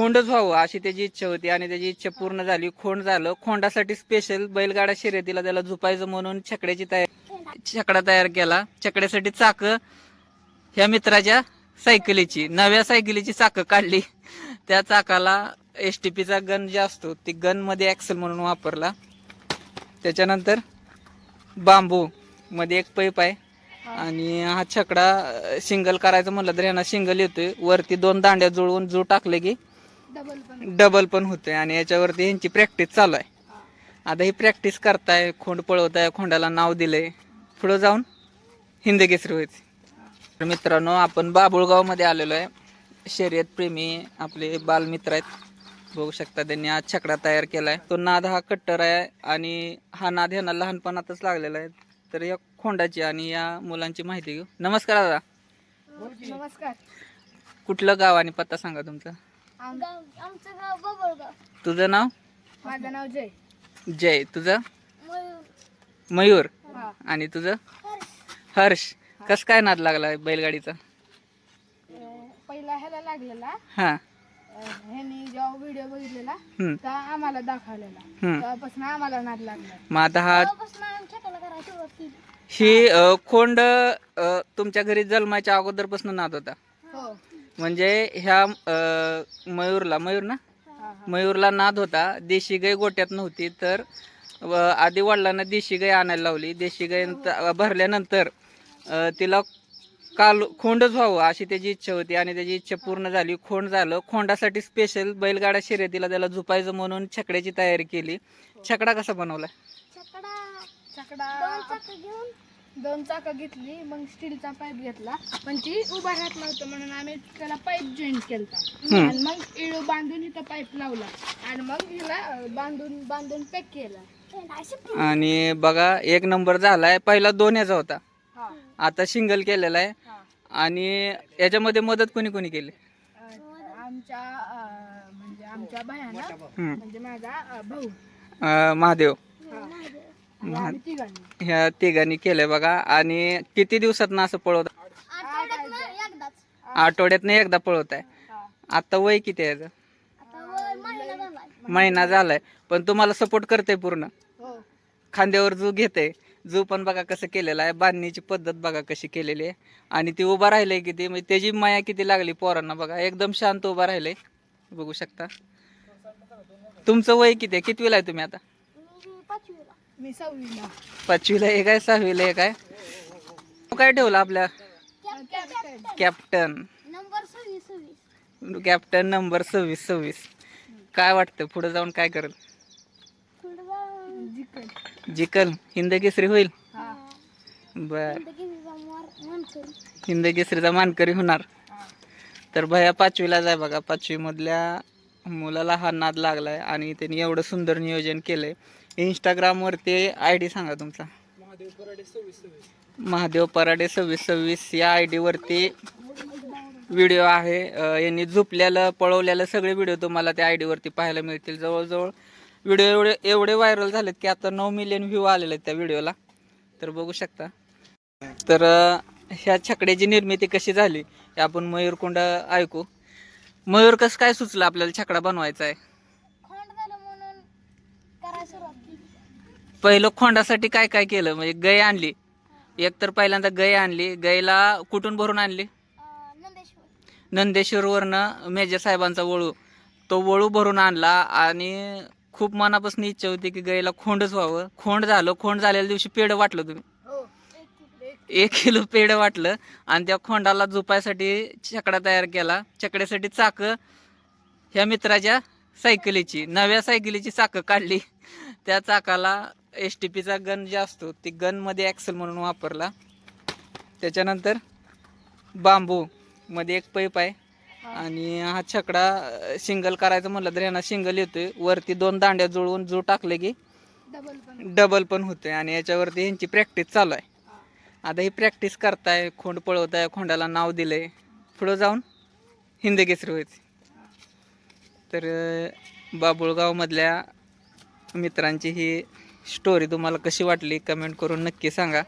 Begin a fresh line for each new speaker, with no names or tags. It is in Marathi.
खोंडच व्हावं अशी त्याची इच्छा होती आणि त्याची इच्छा पूर्ण झाली. खोंड झालं. खोंडासाठी स्पेशल बैलगाडा शर्यतीला त्याला झुपायचं म्हणून छकड्याची तयार छकडा तयार केला. छकड्यासाठी चाक ह्या मित्राच्या सायकलीची नव्या सायकलीची चाकं काढली. त्या चाकाला एस टी पीचा गन जे असतो ती गनमध्ये म्हणून वापरला. त्याच्यानंतर बांबू मध्ये एक पैप आहे. आणि हा छकडा सिंगल करायचं म्हणलं तर ह्यांना सिंगल येतोय. वरती दोन दांड्या जुळवून जू टाकले की
डबल पण
डबल पण होतोय आणि याच्यावरती ह्यांची प्रॅक्टिस चालू आहे. आता ही प्रॅक्टिस करताय खोंड पळवताय खोंडाला नाव दिलंय. पुढं जाऊन हिंद केसरी व्हायचे. तर मित्रांनो आपण बाबुळगावमध्ये आलेलो आहे. शर्यत प्रेमी आपले बालमित्र आहेत. बघू शकता त्यांनी आज छकडा तयार केलाय. तो नाद हा कट्टर आहे आणि हा नाद ह्यांना लहानपणातच लागलेला आहे. तर या खोंडाची आणि या मुलांची माहिती घेऊ. नमस्कार दादा.
नमस्कार.
कुठलं गाव आणि पत्ता सांगा तुमचा?
आमचं गाव बबळगाव
तुझं नाव?
माझं नाव जय.
जय. तुझं? मयूर.
हा.
आणि तुझं? हर्ष. कस काय नाद लागला बैलगाडीचा?
अं, पहिला ह्याला लागलेला.
हा.
अं, ह्यांनी जेव्हा व्हिडिओ बघितलेला
हम्म,
तेव्हा आम्हाला दाखवलेला.
हम्म.
तेव्हापासून आम्हाला नाद लागला.
मग आता हा ही अ, खोंड अ, तुमच्या घरी जन्माच्या अगोदरपासून नाद होता. म्हणजे ह्या अ, मयूरला मयूर ना?
हा, हा.
मयूरला नाद होता देशी गाय गोट्यात नव्हती तर व आधी वडिलांना देशी गाय आणायला लावली. देशी गाय नंतर- भरल्यानंतर अ, तिला काल खोंडच व्हावं अशी त्याची इच्छा होती आणि त्याची इच्छा पूर्ण झाली. खोंड झालं. खोंडासाठी स्पेशल बैलगाडा शर्यतीला त्याला झुपायचं म्हणून छकड्याची तयारी केली. छकडा कसा बनवला?
छकडा दोन चाकं घेतली मग स्टीलचा पाईप घेतला. पण ती उभा राहत नव्हतं म्हणून आम्ही त्याला पाईप केलता.
हम्म.
आणि मग इळू बांधून इथं पाईप लावला. आणि मग हिला बांधून बांधून पॅक केला.
आणि बघा एक नंबर झालाय. पहिला दोन याचा होता.
हा.
आता सिंगल केलेला आहे.
हा.
आणि याच्यामध्ये मदत कोणी कोणी केली?
आमच्या म्हणजे आमच्या. म्हणजे माझा भाऊ.
महादेव.
हा.
ह्या तिघांनी केलंय बघा. आणि किती दिवसात असं पळवत आठवड्यातनं एकदा पळवत आहे.
हा.
आता वय किती आहे? महिना झालाय. पण तुम्हाला सपोर्ट करते पूर्ण.
हो.
खांद्यावर जू घेते जू पण बघा कसं केलेलं आहे. बांधणीची पद्धत बघा कशी केलेली आहे. आणि ती उभा राहिलंय किती. म्हणजे त्याची माया किती लागली पोरांना बघा. एकदम शांत उभा राहिलंय. बघू शकता. तुमचं वय किती आहे? कितवीला आहे तुम्ही आता?
मी सहावीला.
पाचवीला एक आहे सहावीला एक आहे. काय ठेवलं आपल्या? कॅप्टन.
नंबर सव्वीस सव्वीस.
कॅप्टन नंबर सव्वीस सव्वीस. काय वाटतं पुढे जाऊन काय करेल?
जिकल.
जिकल. हिंद केसरी होईल?
हा.
बर. हिंद केसरीचा मानकरी. होणार. तर भया पाचवीला जाय बघा. पाचवी मधल्या मुलाला हा नाद लागलाय आणि त्यांनी एवढं सुंदर नियोजन केलंय. इंस्टाग्राम वरती आय डी सांगा तुमचा. महादेव पराडे सव्वीस सव्वीस. या आय डी वरती व्हिडिओ आहे. अं, यांनी झोपलेलं पळवलेलं सगळे व्हिडिओ तुम्हाला त्या आय डी वरती पाहायला मिळतील. जवळजवळ व्हिडिओ एवढे एवढे व्हायरल झालेत की आता नऊ मिलियन व्ह्यू आलेले आहेत त्या व्हिडिओला तर बघू शकता. तर अं, ह्या छकड्याची निर्मिती कशी झाली हे आपण मयूरकुंड ऐकू. मयूर कसं काय सुचलं आपल्याला छकडा बनवायचा आहे
म्हणून करायला सुरुवात केली
पहिलं खोंडासाठी काय काय केलं? म्हणजे गाय आणली. एक तर पहिल्यांदा गाय आणली. गायला कुठून भरून आणली?
नंदेश्वर.
नंदेश्वरवरनं मेजर साहेबांचा वळू. तो वळू भरून आणला आणि खूप मनापासून इच्छा होती की गायला खोंडच व्हावं. खोंड झालं. खोंड झालेल्या दिवशी पेढं वाटलं तुम्ही.
हो. एक
किलो पेढं वाटलं आणि त्या खोंडाला झोपायसाठी छकडा तयार केला. छकड्यासाठी चाक. ह्या मित्राच्या सायकलीची नव्या सायकलीची चाकं काढली. त्या चाकाला एस टी पीचा गन जे असतो ती गनमध्ये ॲक्सल म्हणून वापरला. त्याच्यानंतर बांबूमध्ये एक पैप आहे आणि हा छकडा सिंगल करायचं म्हणलं तर ह्यांना सिंगल येतोय. वरती दोन दांड्या जुळवून जो टाकले की
डबल पण
होते आणि याच्यावरती ह्यांची प्रॅक्टिस चालू आहे. आता ही प्रॅक्टिस करताय खोंड पळवताय खोंडाला नाव दिलंय. पुढं जाऊन हिंदगेसरी व्हायचे. तर बाबुळगावमधल्या मित्रांची ही स्टोरी तुम्हाला कशी वाटली कमेंट करून नक्की सांगा.